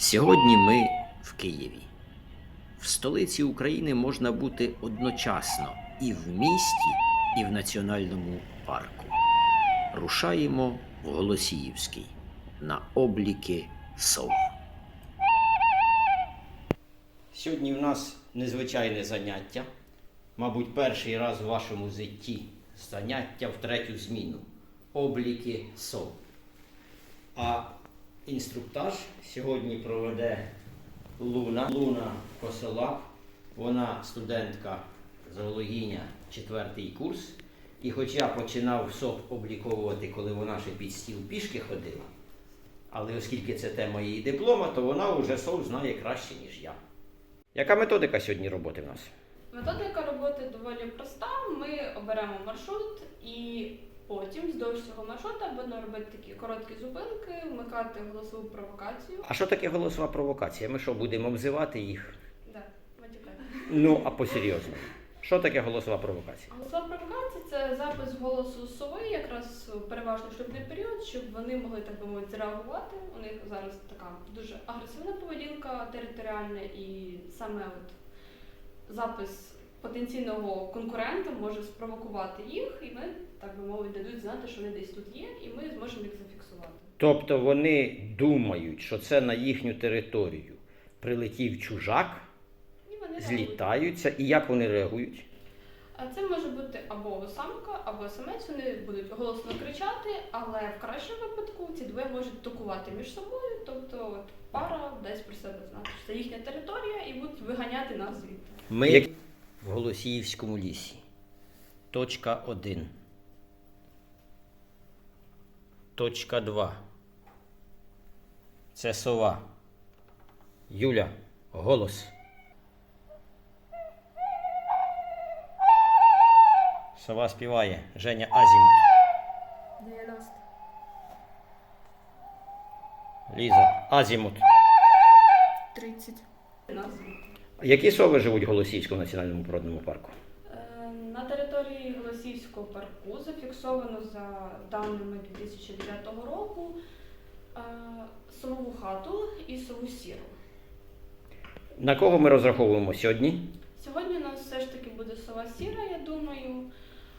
Сьогодні ми в Києві. В столиці України можна бути одночасно і в місті, і в національному парку. Рушаємо в Голосіївський на обліки сов. Сьогодні в нас незвичайне заняття. Мабуть, перший раз в вашому житті заняття в третю зміну. Обліки сов. А інструктаж сьогодні проведе Луна. Луна Косолап. Вона студентка зоологиня, четвертий курс. І хоч я починав СОП обліковувати, коли вона ще під стіл пішки ходила, але оскільки це тема її диплома, то вона вже сов знає краще, ніж я. Яка методика сьогодні роботи в нас? Методика роботи доволі проста. Ми оберемо маршрут і потім вздовж цього маршрута будемо робити такі короткі зупинки, вмикати голосову провокацію. А що таке голосова провокація? Ми що, будемо обзивати їх? Да, матюкати. Ну, а по-серйозному. Що таке голосова провокація? Голосова провокація це запис голосу сови, якраз переважно шлюбний період, щоб вони могли так би мовити зреагувати. У них зараз така дуже агресивна поведінка територіальна, і саме от запис потенційного конкурента може спровокувати їх, і ми так би мовити дадуть знати, що вони десь тут є, і ми зможемо їх зафіксувати. Тобто вони думають, що це на їхню територію прилетів чужак, І вони реагують. злітаються, і як вони реагують? А це може бути або самка, або самець. Вони будуть голосно кричати, але в кращому випадку ці двоє можуть токувати між собою. Тобто от пара дасть про себе знати, що це їхня територія, і будуть виганяти нас звідти. Ми в Голосіївському лісі. Точка 1. Точка 2. Це сова. Юля, голос. Сова співає. Женя Азімут. 90. Ліза. Азімут. 30. Нас звідти. Які сови живуть в Голосіївському національному природному парку? Е, На території Голосіївського парку зафіксовано за даними 2009 року е, сову хату і сову сіру. На кого ми розраховуємо сьогодні? Сьогодні у нас все ж таки буде сова сіра, я думаю,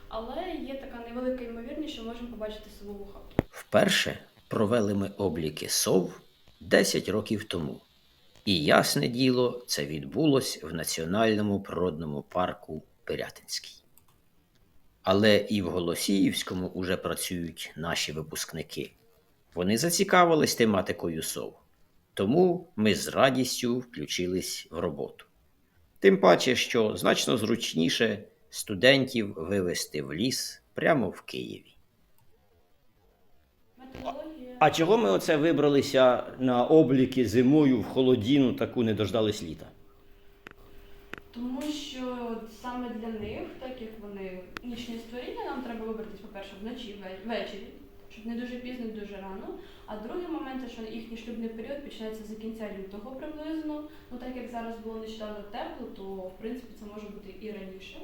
але є така невелика ймовірність, що можемо побачити сову хату. Вперше провели ми обліки сов 10 років тому. І ясне діло, це відбулось в Національному природному парку Пирятинський. Але і в Голосіївському уже працюють наші випускники. Вони зацікавились тематикою сов, тому ми з радістю включились в роботу. Тим паче, що значно зручніше студентів вивезти в ліс прямо в Києві. А чого ми оце вибралися на обліки зимою в холодіну, таку не дождались літа? Тому що саме для них, так як вони нічні створіння, нам треба вибратись, по-перше, вночі ве- ввечері, щоб не дуже пізно, не дуже рано. А другий момент, що їхній шлюбний період починається за кінця лютого приблизно. Ну так як зараз було нещодавно тепло, то в принципі це може бути і раніше.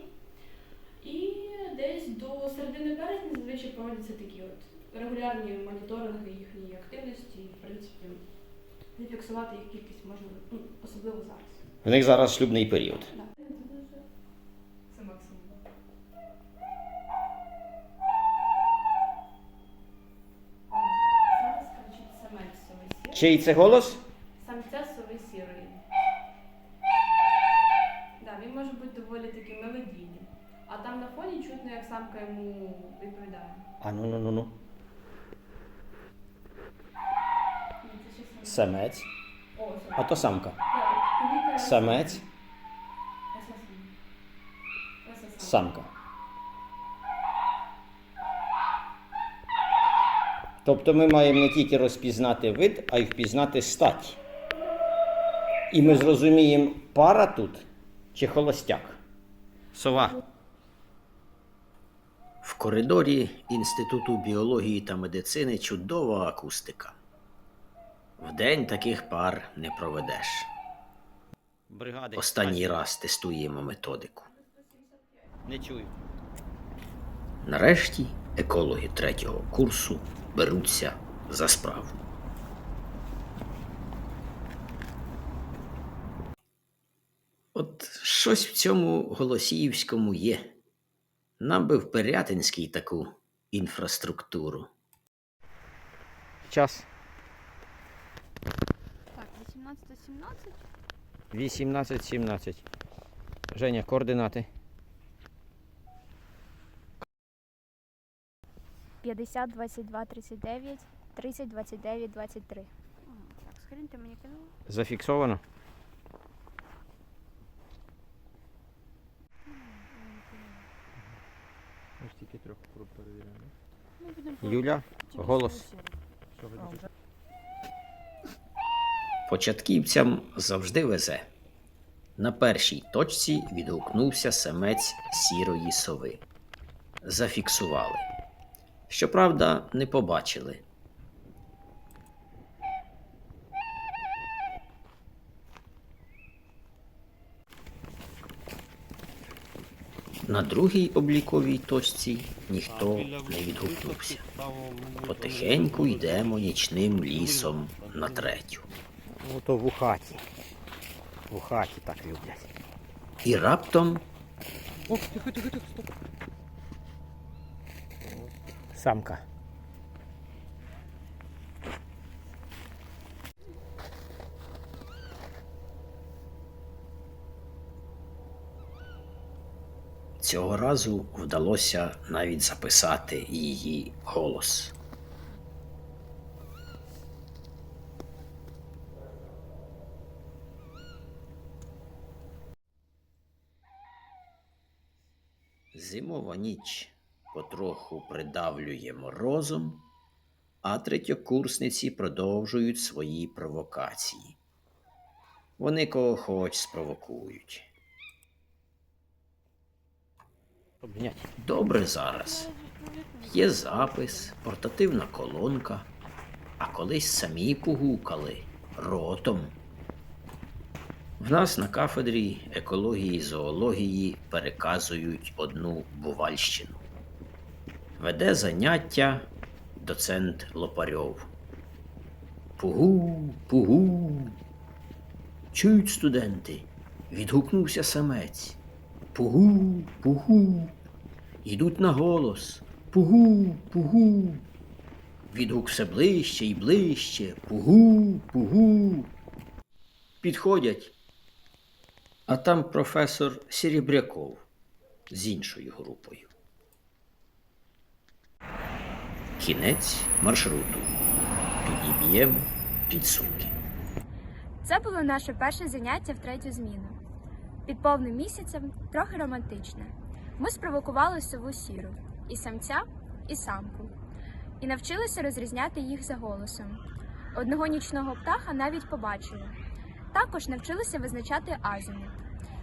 І десь до середини березня зазвичай проводяться такі от регулярні моніторинги їхньої активності, і, в принципі, зафіксувати їх кількість можна, ну, особливо зараз. В них зараз шлюбний період. Да. Це максимум. Зараз кричить самець сови сірої. Чий це голос? Самця сови сірої. Да, він може бути доволі такий мелодійний. А там на фоні чутно, як самка йому відповідає. А ну ну ну ну. Ні, це ще самець. А то самка. Самець, самка. Тобто ми маємо не тільки розпізнати вид, а й впізнати стать. І ми зрозуміємо, пара тут чи холостяк. Сова. В коридорі Інституту біології та медицини чудова акустика. Вдень таких пар не проведеш. Бригади. Останній раз тестуємо методику. Не чую. Нарешті екологи третього курсу беруться за справу. От щось в цьому Голосіївському є. Нам би в Пирятинській таку інфраструктуру. Час. Так, 18-17. 18.17. Женя, координати. 50, 22, 39, 30, 29, 23. Так, скрін ти мені кинула? Зафіксовано. Ми ж тільки трьох перевіряємо. Ну, будемо Юля, голос. Що ви Початківцям завжди везе. На першій точці відгукнувся самець сірої сови. Зафіксували. Щоправда, не побачили. На другій обліковій точці ніхто не відгукнувся. Потихеньку йдемо нічним лісом на третю. Ну то в у хаті. В хаті так люблять. І раптом О, тихо, тихо, тихо, стоп. Самка. цього разу вдалося навіть записати її голос. Зимова ніч потроху придавлює морозом, а третьокурсниці продовжують свої провокації. Вони кого хоч спровокують. Добре зараз. Є запис, портативна колонка, а колись самі погукали ротом. В нас на кафедрі екології і зоології переказують одну бувальщину. Веде заняття доцент Лопарьов. Пугу, пугу. Чують студенти. Відгукнувся самець. Пугу, пугу. Йдуть на голос. Пугу, пугу. Відгук все ближче і ближче. Пугу, пугу. Підходять. А там професор Серебряков з іншою групою. Кінець маршруту. Підіб'ємо підсумки. Це було наше перше заняття в третю зміну. Під повним місяцем трохи романтичне. Ми спровокували сову сіру і самця, і самку, і навчилися розрізняти їх за голосом. Одного нічного птаха навіть побачили. Також навчилися визначати азимут.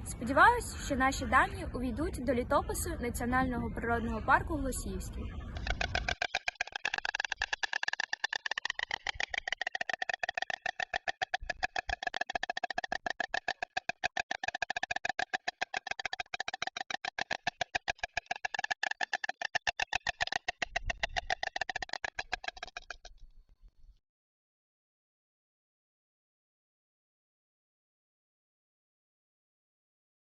Сподіваюсь, що наші дані увійдуть до літопису Національного природного парку Голосіївський.